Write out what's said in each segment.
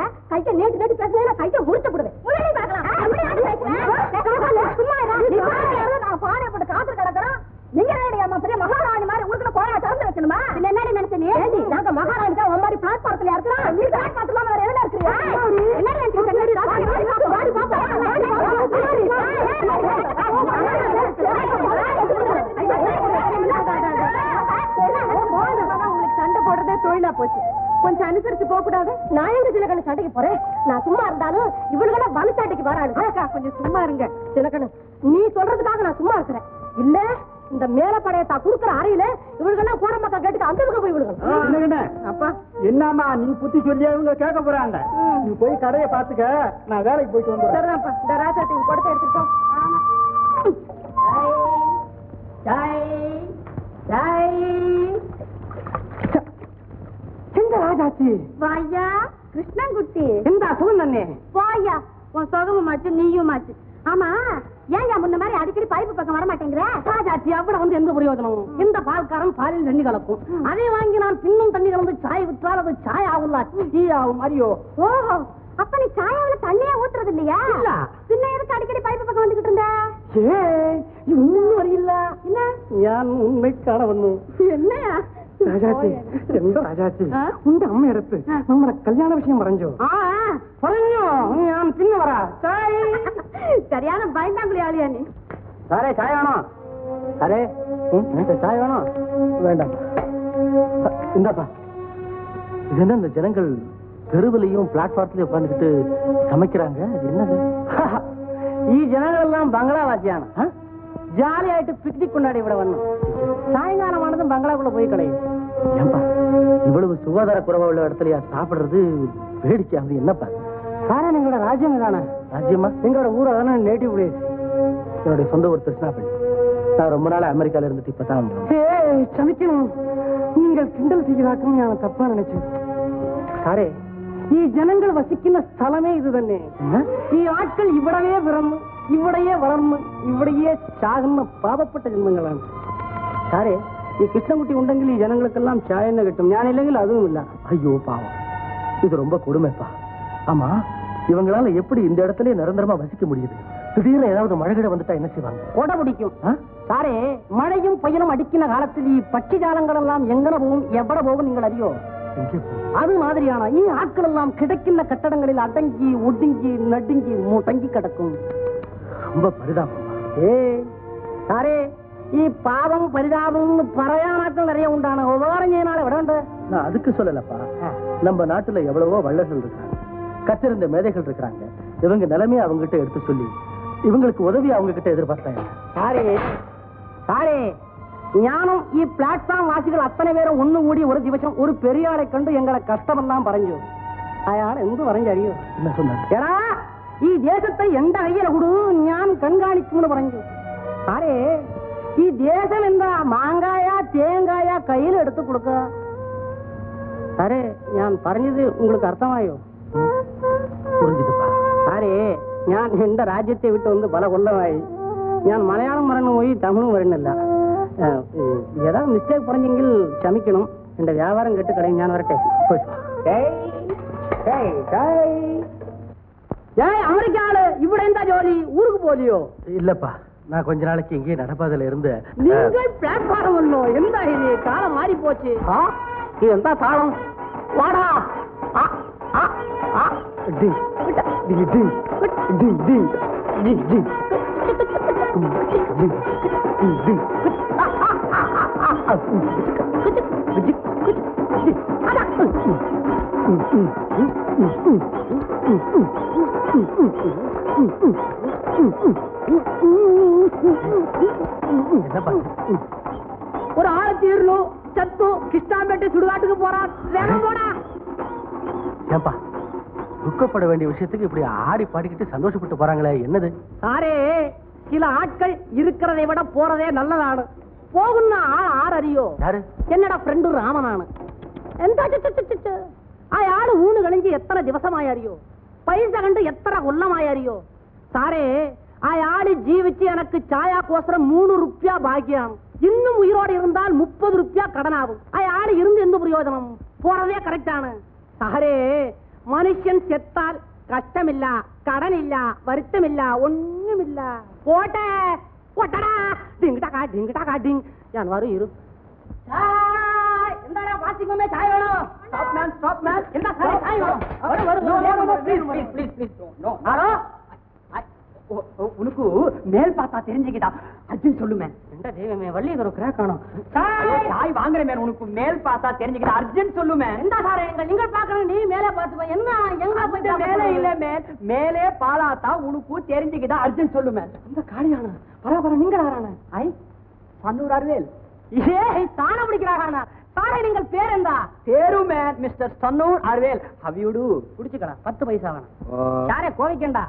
இப்படி நேற்று நேற்று பேசினேன் நீட்டு பேசுனா கைய போடுவேன் முன்னாடி பார்க்கலாம் எப்படி ஆடி பேசுறேன் சும்மா இரு. நீ பாரு, நான் பானை போட்டு காத்து கிடக்குறோம் நீங்க என்னடி அம்மா பெரிய மகாராணி மாதிரி உங்களுக்கு கோயா திறந்து வச்சணுமா என்னடி நினைச்ச நீ ஏண்டி நாங்க மகாராணி தான் உன் மாதிரி பிளாட்பாரத்துல இருக்கிறோம் நீ பிளாட்பாரத்துல வேற எதுல இருக்கிறியா என்னடி நினைச்ச என்னடி ராசாத்தி வாடி பாப்பா வாடி உங்களுக்கு சண்டை தொழிலா போச்சு. கொஞ்சம் அனுசரிச்சு போக கூடாது நான் எங்க சிலக்கண்ணு சண்டைக்கு போறேன்? நான் சும்மா இருந்தாலும் இவளுகள வலுச்சாட்டைக்கு வராது அக்கா கொஞ்சம் சும்மா இருங்க. சிலக்கண்ணு நீ சொல்றதுக்காக நான் சும்மா இருக்கிறேன். இல்ல இந்த மேலப்படையத்தா குடுக்குற அறையில இவளுகெல்லாம் போற மக்கள் கேட்டுக்கு அந்த பக்கம் போய் விடுங்க என்னங்கண்ணே அப்பா. என்னம்மா நீ புத்தி சொல்லி அவங்க கேட்க போறாங்க. நீ போய் கடையை பாத்துக்க நான் வேலைக்கு போயிட்டு வந்துடுறேன். சரிதான்ப்பா. இந்த ராசாத்தி கொடுத்து எடுத்துட்டோம் எங்க ராஜாச்சி வாயா? கிருஷ்ணன்குட்டி. இந்த சுகுந்தண்ணே வாயா. உன் சுகமுமாச்சு நீயுமாச்சு ஆமா ஏன் முன்ன மாதிரி அடிக்கடி பைப்பு பக்கம் வர மாட்டேங்கிற ராஜாச்சி அவ்வளவு வந்து எந்த பிரயோஜனமும்? இந்த பால்காரன் பாலில் தண்ணி கலக்கும்? அதை வாங்கி பின்னும் தண்ணி கலந்து சாய் விற்றால் அது சாய் ஆகும்ல டீ ஆகும் அரியோ ஓஹோ அப்ப நீ சாயாவில தண்ணியே ஊத்துறது இல்லையா? இல்ல. எதுக்கு அடிக்கடி பைப்பு பக்கம் வந்துகிட்டு இருந்தா? ஏய் இன்னும் வரையில்ல என்ன? ஏன் உண்மை காண என்ன രാജാച്ചി എന്താ രാജാച്ചി ആ? ഉന്റെ അമ്മ എടുത്ത് നമ്മുടെ കല്യാണ വിഷയം പറഞ്ഞോ ஆ, ஆ. പറഞ്ഞോ ഞാൻ പിന്നെ പറ ചായ சரியான பயந்தாங்குழி ஆளியா நீ സാറേ ചായ വേണോ സാറേ ചായ വേണോ വേണ്ട എന്താപ്പാ இது இந்த ஜனங்கள் தெருவிலையும் பிளாட்ஃபார்ம்லயும் உட்காந்துக்கிட்டு சமைக்கிறாங்க அது என்னது ഈ ജനങ്ങളെല്ലാം ബംഗ്ലാവാസിയാണ് ജാലിയായിട്ട് പിക്നിക് കൊണ്ടാടി ഇവിടെ വന്നു സായങ്കാലമാണതും ബംഗ്ലാവുള്ള പോയി കളയും ஏன்பா இவ்வளவு சுகாதார குறைவா உள்ள இடத்துலயா சாப்பிடுறது? என்னப்பா காரணம் எங்களோட ராஜ்யம் தானே ராஜ்யமா? எங்களோட ஊரை தானே சொந்த ஊர் திருஷ்ணாப்பள்ளி நான் ரொம்ப நாள் அமெரிக்கால இருந்துட்டு இப்பதான் சமைக்கணும். நீங்கள் கிண்டல் செய்கிறாக்கும் நான் தப்பா நினைச்சு சாரே. ഈ ജനങ്ങൾ വസിക്കുന്ന സ്ഥലമേ ഇത് തന്നെ ഈ ആക്കൾ ഇവിടവേ പിറന്നു ഇവിടെയേ ഈ കൃഷ്ണൻകുട്ടി ഉണ്ടെങ്കിൽ ഈ ജനങ്ങൾക്കെല്ലാം ചായ തന്നെ കിട്ടും ഞാനില്ലെങ്കിൽ അതുമില്ല ஐயோ பாவம் இது ரொம்ப கொடுமைப்பா. ஆமா இவங்களால எப்படி இந்த இடத்துல நிரந்தரமா வசிக்க முடியுது? திடீர்னு ஏதாவது மழை கிட வந்துட்டா என்ன செய்வாங்க? கொடை பிடிக்கும். சாரே மழையும் புயலும் அடிக்கிற காலத்தில் பட்சி ஜாலங்கள் எல்லாம் எங்கன போகும்? எவ்வளவு போகும் நீங்கள் அறியோ? அது மாதிரியான ஈ ஆட்கள் எல்லாம் கிடைக்கிற கட்டடங்களில் அடங்கி ஒடுங்கி நடுங்கி முடங்கி கிடக்கும். ரொம்ப பரிதாபம்? ஏ சாரே ഈ പാപം പരിതാപം പറയാനാക്കൾ നിറയെ ഉണ്ടാണ് ഉപകാരം ചെയ്യാനാളെ എവിടെ ഉണ്ട് நான் அதுக்கு சொல்லலப்பா நம்ம நாட்டுல எவ்வளவோ வள்ளல்கள் இருக்காங்க கத்திருந்த மேதைகள் இருக்கிறாங்க இவங்க நிலைமையை அவங்க கிட்ட எடுத்து சொல்லி இவங்களுக்கு உதவி அவங்க கிட்ட எதிர்பார்த்தாங்க சாரி சாரி ஞானம் ഈ പ്ലാറ്റ്ഫോം വാസികൾ അത്തനെ പേരും ഒന്നുകൂടി ഒരു ദിവസം ഒരു പെരിയാളെ കണ്ട് ഞങ്ങളെ കഷ്ടമെല്ലാം പറഞ്ഞു അയാൾ എന്ത് പറഞ്ഞറിയോ என்ன சொன்னாங்க എടാ ഈ ദേശത്തെ എന്റെ കയ്യിൽ കൊടു ഞാൻ കൺകാണിക്കുമെന്ന് പറഞ്ഞു സാറേ ഈ ദേശം എന്താ മാങ്കായ തേങ്കായ കയ്യിൽ എടുത്ത് കൊടുക്കുക സാറേ ഞാൻ പറഞ്ഞത് ഉങ്ങൾക്ക് അർത്ഥമായോ സാറേ ഞാൻ എന്റെ രാജ്യത്തെ വിട്ട് വന്ന് പല കൊല്ലമായി ഞാൻ മലയാളം പറഞ്ഞു പോയി തമിഴും വരണില്ല ഏതാ മിസ്റ്റേക്ക് പറഞ്ഞെങ്കിൽ ക്ഷമിക്കണം എന്റെ വ്യാപാരം കെട്ട് കടയും ഞാൻ വരട്ടെ അമേരിക്ക ആള് ഇവിടെ എന്താ ജോലി ഊർക്ക് പോലെയോ ഇല്ലപ്പാ நான் கொஞ்ச நாளைக்கு இங்கே நடப்பாதையில இருந்து நீங்கள் பிளாட்ஃபாரம் ஒண்ணும் எந்த இது? காலம் மாறி போச்சு. இது எந்த காலம் வாடா. Mm-hmm. ஒரு ஆளை தீரணும் சத்து கிருஷ்ணாம்பேட்டை சுடுகாட்டுக்கு போறான். வேகம் போடா. ஏன்பா துக்கப்பட வேண்டிய விஷயத்துக்கு இப்படி ஆடி பாடிக்கிட்டு சந்தோஷப்பட்டு போறாங்களே என்னது? சாரே சில ஆட்கள் இருக்கிறதை விட போறதே நல்லதானு. போகும்னா ஆள் ஆறு அறியோ யாரு? என்னடா ஃப்ரெண்டு ராமனானு? எந்த ஆ ஆளு ஊனு கழிஞ்சு எத்தனை திவசமாய் அறியோ? பைசா கண்டு எத்தனை கொல்லமாய் அறியோ? சாரே அயாளு ஜீவிச்சு எனக்கு சாயா கோசரம் மூணு ருப்பியா பாக்கியம் இன்னும் உயிரோடு இருந்தால் முப்பது ருப்பியா கடன் ஆகும் அயாளு இருந்து எந்த பிரயோஜனம் போறதே கரெக்டான சாரே மனுஷன் செத்தால் கஷ்டமில்ல கடன் இல்ல வருத்தம் இல்ல ஒண்ணும் இல்ல போட்ட போட்டடா டிங்கிட்டாக்கா டிங்கிட்டாக்கா டிங் வரும் இரு என்ன உனக்கு மேல் பார்த்தா தெரிஞ்சுக்கிட்டா. அர்ஜுன் சொல்லுமே. ரெண்டா தெய்வமே வள்ளி ஒரு கிரா காணும். சாய்! வாங்குற மேல உனக்கு மேல் பார்த்தா தெரிஞ்சுக்கிட்டா. அர்ஜுன் சொல்லுமே. எந்த சாரே எங்க நீங்க பாக்கணும் நீ மேலே பார்த்துப்போ என்ன எங்க போய் மேலே இல்ல மேன் மேலே பாலாத்தா உனக்கு தெரிஞ்சுக்கிட்டா அர்ஜுன் சொல்லுமே. இந்த காளியான பரவாயில்ல நீங்க ஆறான ஐ சன்னூர் அருவேல் ஏ தான முடிக்கிறாங்க பாரணிங்கள் பேர் என்ன பேரு மிஸ்டர் சன்னூர் அருவேல். ஹவியுடு குடிச்சுக்கடா பத்து பைசா வேணும். யாரே கோவிக்கண்டா.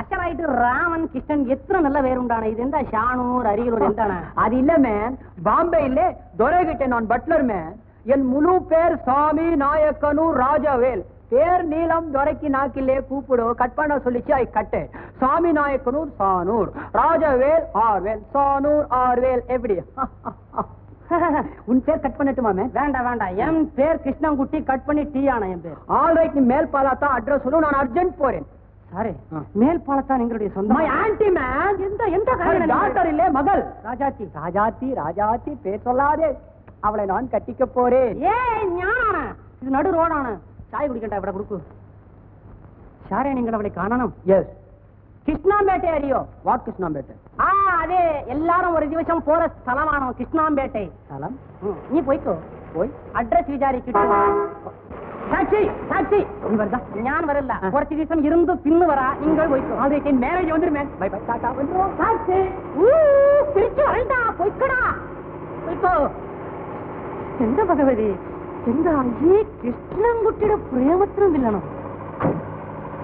அச்சராயிட்டு ராமன் கிருஷ்ணன் எத்தனை நல்ல வேறுண்டான இது எந்த ஷானூர் அரியலூர் எந்தான? அது இல்ல மேன் பாம்பே இல்ல தொரைகிட்டேன் நான் பட்லர் மேன் என் முழு பேர் சாமி நாயக்கனூர் ராஜாவேல். பேர் நீலம் துரைக்கு நாக்கிலே கூப்பிடு கட் பண்ண சொல்லிச்சு ஐ கட்டு சாமி நாயக்கனூர் சானூர். ராஜவேல் ஆர்வேல். சானூர் ஆர்வேல் எப்படி? உன் பேர் கட் பண்ணட்டுமாமே? வேண்டாம் வேண்டாம். என் பேர் கிருஷ்ணங்குட்டி கட் பண்ணி டீ ஆன என் பேர். ஆல் ரைட் நீ மேல் பாலாத்தா அட்ரஸ் சொல்லு நான் அர்ஜென்ட் போறேன். சாரி மேல் பாலத்தான் எங்களுடைய சொந்த ஆன்டி மேன் எந்த எந்த டாக்டர் இல்ல மகள். ராஜாத்தி. ராஜாத்தி ராஜாத்தி பேர் சொல்லாதே. அவளை நான் கட்டிக்க போறேன். ஏ ஞான இது நடு ரோடான. சாய் குடிக்கண்டா இவட கொடுக்கு. ஷாரே நீங்கள் அவளை காணணும். எஸ் கிருஷ்ணாம்பேட்டை அறியோ வாட் கிருஷ்ணாம்பேட்டை? ஆ அது எல்லாரும் ஒரு దివసం போற స్థలమానం கிருஷ்ணாம்பேட்டை. స్థలం நீ போய்க்கோ. போய்? அட்ரஸ் விசாரிக்கிட்டு சாட்சி சாட்சி! நீ வரதா வரல. കുറച്ച് ദിവസം இருந்து பின்னு வரா நீங்கள் போய்க்கோ அதுக்கு மேரேஜ் வந்துருமே பை பை டாடா வந்துரு சாட்சி ஊ திருச்சி வரடா போய்க்கடா போய்க்கோ എന്താ ഭഗവതി? എന്താ ഈ കൃഷ്ണൻകുട്ടിയുടെ പ്രേമത്തിനും ഇല്ലണം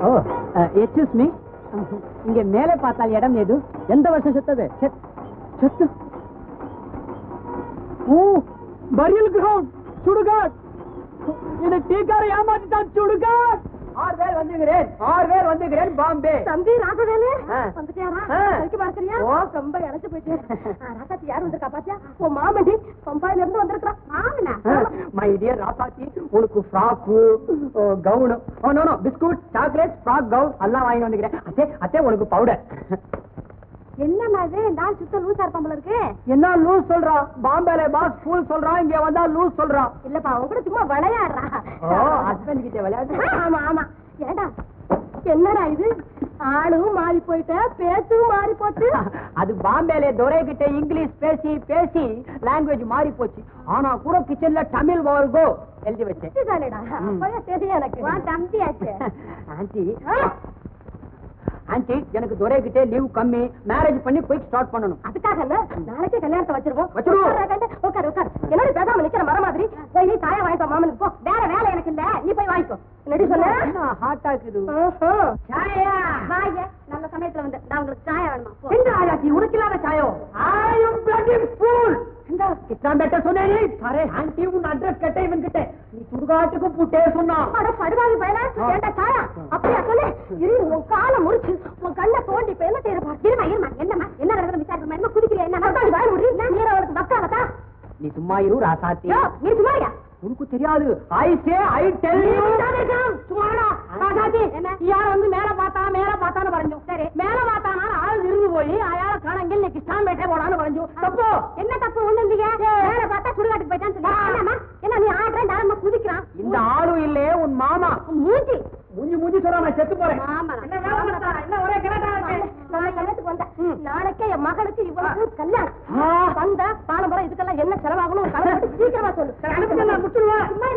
ஓ எக்ஸ்கூஸ் மீ இங்க மேலே பார்த்தால் இடம் ஏது எந்த வருஷம் செத்தது செத்து ஓ பரியல் கிரவுண்ட் சுடுகாட் இது டீக்கார ஏமாத்திட்டான் சுடுகாட் ஆறு பேர் வந்துகிறேன் ஆறு பேர் வந்துகிறேன் பாம்பே. தம்பி ராசவேலு ஆ. வந்துட்டியாரா? பார்க்கறியா ஓ. ரொம்ப இழைச்சு போயிட்டு. ராசாத்தி யார் வந்திருக்கா பாத்தியா? உன் மாமண்டி பம்பாயில இருந்து வந்திருக்கா மாமனா மை டியர் ராசாத்தி உனக்கு frock gown oh no no biscuit chocolate frock gown எல்லாம் வாங்கி வந்துக்கிறேன் அத்தே அத்தே உனக்கு பவுடர் என்னம்மா இது ஆள் சுத்த லூசா இருப்பாம்பல இருக்கு. என்ன லூஸ் சொல்றா? பாம்பேல பாஸ் ஃபுல் சொல்றான் இங்க வந்தா லூஸ் சொல்றான் இல்லப்பா அவன் கூட சும்மா விளையாடுறா. ஓ ஹஸ்பண்ட் கிட்ட விளையாட்டு? ஆமா ஆமா. ஏண்டா என்னடா இது? ஆளும் மாறி போயிட்ட பேச்சும் மாறி போச்சு. அது பாம்பேல துரை கிட்ட இங்கிலீஷ் பேசி பேசி லாங்குவேஜ் மாறி போச்சு. ஆனா கூட கிச்சன்ல தமிழ் வார்கோ எழுதி வச்சேன். தெரியும் எனக்கு. வா தம்பியாச்சு. ஆன்ட்டி ஆ. ஆன்ட்டி எனக்கு துரை கிட்ட லீவ் கம்மி. மேரேஜ் பண்ணி குயிக் ஸ்டார்ட் பண்ணணும். அதுக்காக என்ன நாளைக்கே கல்யாணத்தை வச்சிருவோம். வச்சிருவோம். உட்காரு, உட்காரு என்னடி பேசாம நிக்கிற மர மாதிரி போய் நீ சாயம் வாங்கிக்கோ மாமனுக்கு போ. வேற வேலை எனக்கு இல்ல. நீ போய் வாங்கிக்கோ. சாயா. வாயா நல்ல சமயத்துல வந்த. நான் உங்களுக்கு சாயா வேணுமா? எங்க ஆயாச்சி? உனக்கு இல்லாத சாயோ? ஐ அம் எங்க கிட்னா பெட்ட சொன்னே அரே ஆன்ட்டி உன் அட்ரஸ் இவன் கிட்ட நீ புட்டே சொன்னா. அட படுவாவி பயல? சாயா? அப்படியா சொல்லு. இரு உன் கால உன் கண்ண தோண்டி இப்ப என்ன செய்யற பாரு? இருமா என்ன நடக்குது விசாரிக்கிற குதிக்கல என்ன வாய் விடுறீங்க நீ அவருக்கு வக்காலதா நீ சும்மா இரு ராசாத்தி. நீ சும்மா இருக்கியா? உனக்கு தெரியாது. ஐ சே ஐ டெல் யூ சுமாரா ராஜாஜி யார வந்து மேல பார்த்தா மேல பார்த்தான்னு பரஞ்சு சரி. மேல பார்த்தானா ஆள் இருந்து போய் அயால காணங்க இன்னைக்கு ஸ்டாம் பேட்டே போடான்னு பரஞ்சு தப்பு. என்ன தப்பு? ஒண்ணு இல்லையா. மேல பார்த்தா சுடுகாட்டுக்கு போயிட்டான்னு சொல்லி. என்ன நீ ஆடுற நாரமா குதிக்கிறான்? இந்த ஆளு இல்லையே உன் மாமா. மூஞ்சி. மூஞ்சி மூஞ்சி சொல்றா நான் செத்து போறேன். மாமா என்ன என் மகளுக்கு இவ்வளவு கல்யாணம். வந்த பாலம்பரம் இதுக்கெல்லாம் என்ன செலவாகணும்? சீக்கிரமா சொல்லு. சும்மா சும்மா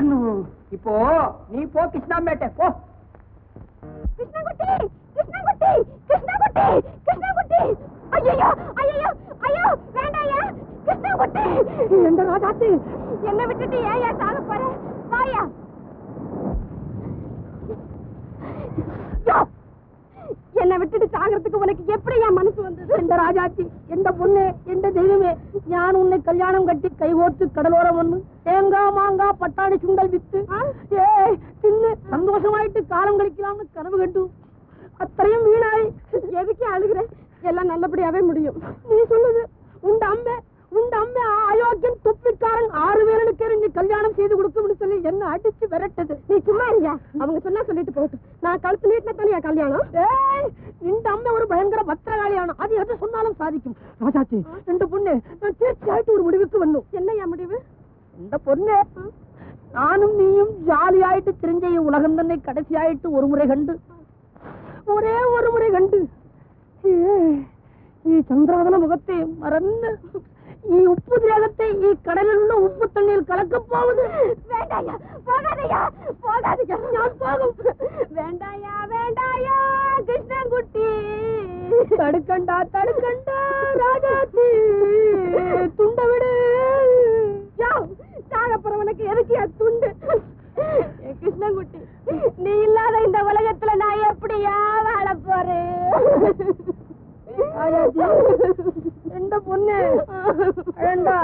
என்னவோ இப்போ நீ போ கிருஷ்ணாம்பேட்டை போ. கிருஷ்ணகுட்டி கிருஷ்ணகுட்டி கிருஷ்ணகுட்டி கிருஷ்ணகுட்டி ஐயோ ஐயோ ஐயோ வேண்டாயா? கிருஷ்ணகுட்டி எந்த ராஜாத்தி? என்ன விட்டுட்டு ஏன் சாக போற? வாயா. என்னை விட்டுட்டு சாகிறதுக்கு உனக்கு எப்படி என் மனசு வந்தது? எந்த ராஜாத்தி எந்த பொண்ணு எந்த தெய்வமே? ஞான் உன்னை கல்யாணம் கட்டி கைகோத்து கடலோரம் ஒண்ணு தேங்காய் மாங்காய் பட்டாணி சுண்டல் வித்து ஏய் தின்னு சந்தோஷமாயிட்டு காலம் கழிக்கலாம்னு கனவு கட்டு அத்தனையும் வீணாய் எதுக்கு அழுகுற? எல்லாம் நல்லபடியாவே முடியும். நீ சொல்லுது உண்ட அம்மே உண்ட அம்மே அயோக்கியன் சொந்தக்காரன் ஆறு பேருக்கு தெரிஞ்சு கல்யாணம் செய்து கொடுக்கும்னு சொல்லி என்ன அடிச்சு விரட்டது. நீ சும்மா இல்லையா அவங்க சொன்னா சொல்லிட்டு போகட்டும். நான் கழுத்து நீட்டின தானே கல்யாணம்? இந்த அம்மா ஒரு பயங்கர பத்திரகாளியான. அது எது சொன்னாலும் சாதிக்கும். ராஜாச்சி ரெண்டு பொண்ணு. நான் தீர்ச்சியாயிட்டு ஒரு முடிவுக்கு வரணும் என்னையா முடிவு? இந்த பொண்ணு நானும் நீயும் ஜாலியாயிட்டு தெரிஞ்ச உலகம் தன்னை கடைசியாயிட்டு ஒரு முறை கண்டு. ஒரே ஒரு முறை கண்டு. நீ சந்திராதன முகத்தை മറന്ന് ఈ ఉప్పు దేగతే ఈ కడలున్న ఉప్పు తన్నీరు కలకపోవదు వేండాయా పోగాదయ్యా పోగాదయ్యా ഞാൻ പോകും വേണ്ടായാ വേണ്ടായാ കൃഷ്ണൻകുട്ടി തടുക്കണ്ട തടുക്കണ്ട രാജാത്തി തുണ്ടവിട് சாகப்புறவனுக்கு எதுக்கு என் துண்டு கிருஷ்ணன்குட்டி நீ இல்லாத இந்த உலகத்துல நான் எப்படியா வாழ போறேன் அந்த பொண்ணு. அழண்டா.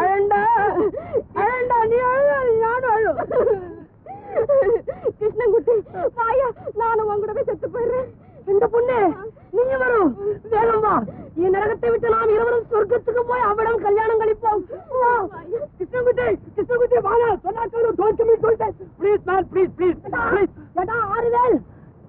அழண்டா. அழண்டா நீ அழுதா நீ நானும் அழு கிருஷ்ணங்குட்டி வாயா நானும் உங்கூடவே செத்து போயிடுறேன். இந்த பொண்ணு நீங்க வரும் வேகம். வா நரகத்தை விட்டு நாம் இருவரும் சொர்க்கத்துக்கு போய் அவடம் கல்யாணம் கழிப்போம். கிருஷ்ணன்குட்டி கிருஷ்ணகுட்டி வாங்க சொன்னா சொல்லு don't me don't please man please please please ஏடா ஆறுவேல்.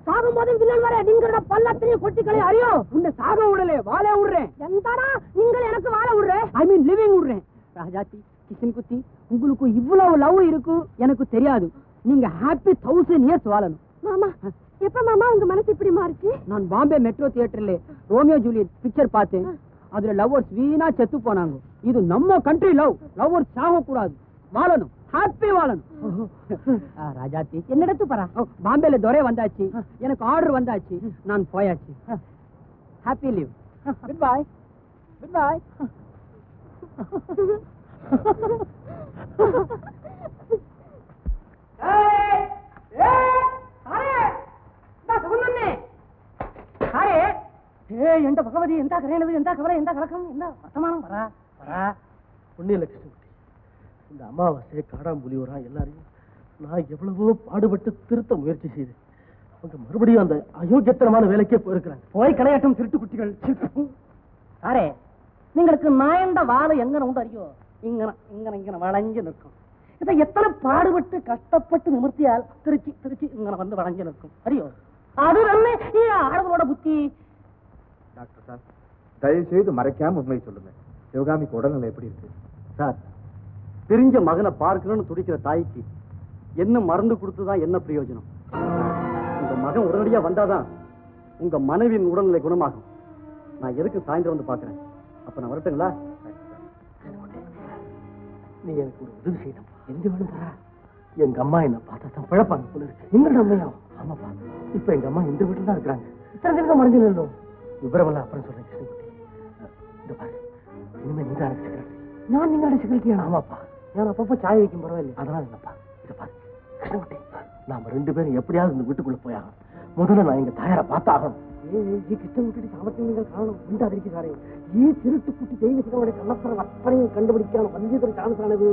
சாகும் போது வில்லன் வர நீங்களோட பல்லத்தினையும் கொட்டிக்களை அறியோ? உன்னை சாக விடலே வாழ விடுறேன். எந்தடா நீங்கள் எனக்கு வாழ விடுற? ஐ மீன் லிவிங் விடுறேன். ராஜாத்தி கிஷன் குத்தி உங்களுக்கு இவ்வளவு லவ் இருக்கும் எனக்கு தெரியாது. நீங்க ஹாப்பி தௌசண்ட் இயர்ஸ் வாழணும். மாமா எப்ப மாமா உங்க மனசு இப்படி மாறுச்சு? நான் பாம்பே மெட்ரோ தியேட்டர்ல ரோமியோ ஜூலியட் பிக்சர் பார்த்தேன். அதுல லவ்வர்ஸ் வீணா செத்து போனாங்க. இது நம்ம கண்ட்ரி லவ் லவ்வர்ஸ் சாக கூடாது வாழணும். ஹாப்பி ஆ, ராஜாத்தி என்னிடத்து பரா பாம்பேல துரை வந்தாச்சு. எனக்கு ஆர்டர் வந்தாச்சு. நான் போயாச்சு. Happy leave good bye good bye ஏ எந்த பகவதி எந்த கரையினது எந்த எந்த வர்த்தமானம் வரா வரா. ஒன்றும் இல்லை கிருஷ்ணகுட்டி இந்த அமாவாசை காடாம்புலி வரான் எல்லாரையும்? நான் எவ்வளவோ பாடுபட்டு திருத்த முயற்சி செய்து அவங்க மறுபடியும் அந்த அயோக்கியத்தனமான வேலைக்கே போயிருக்கிறாங்க போய் கலையாட்டம் திருட்டு குட்டிகள். அரே நீங்களுக்கு நாயண்ட வாழை எங்கன உண்டு அறியோ? இங்கன இங்கன இங்கன வளைஞ்சு நிற்கும். இதை எத்தனை பாடுபட்டு கஷ்டப்பட்டு நிமிர்த்தியால் திருச்சி திருச்சி இங்கன வந்து வளைஞ்சு நிற்கும். அறியோ? அது தானே ஆளுங்களோட புத்தி. டாக்டர் சார் தயவு செய்து மறைக்காம உண்மை சொல்லுங்க. சிவகாமிக்கு உடல்நிலை எப்படி இருக்கு? சார் பிரிஞ்ச மகனை பார்க்கணும்னு துடிக்கிற தாய்க்கு என்ன மறந்து கொடுத்துதான் என்ன பிரயோஜனம்? உங்க மகன் உடனடியா வந்தாதான் உங்க மனைவியின் உடல்நிலை குணமாகும். நான் எதுக்கு சாயந்தரம் வந்து பாக்குறேன் அப்ப நான் வரட்டுங்களா? நீ எனக்கு ஒரு உதவி செய்யணும். எங்க வேணும்பா எங்க அம்மா என்ன பார்த்தா தான் பிழப்பாங்க போல இருக்கு. அம்மையா? ஆமாப்பா இப்ப எங்க அம்மா இந்த வீட்டுல தான் இருக்கிறாங்க. இத்தனை தினம் மறைஞ்சிடணும் விவரமெல்லாம் அப்புறம் சொல்றேன் கிருஷ்ணகுட்டி. இந்த பாரு. இனிமே நீங்க தான் நான் நீங்க செக்ரட்டரியா ஆமாப்பா. நான் அப்பப்போ சாய் வைக்க பரவாயில்ல. அதனால என்னப்பா இதை பாரு. கிருஷ்ணகுட்டி நாம ரெண்டு பேரும் எப்படியாவது இந்த வீட்டுக்குள்ள போயாகணும். முதல்ல நான் எங்க தாயாரை பார்த்தாகணும். ஏ கிருஷ்ணகுட்டி சாமர்த்தியம் நீங்கள் காணும் உண்டாதிருக்கு ஏ திருட்டு குட்டி தெய்வ சிவனுடைய கள்ளப்பட வற்பனையை கண்டுபிடிக்கான வந்தியதன் சான்ஸ் ஆனது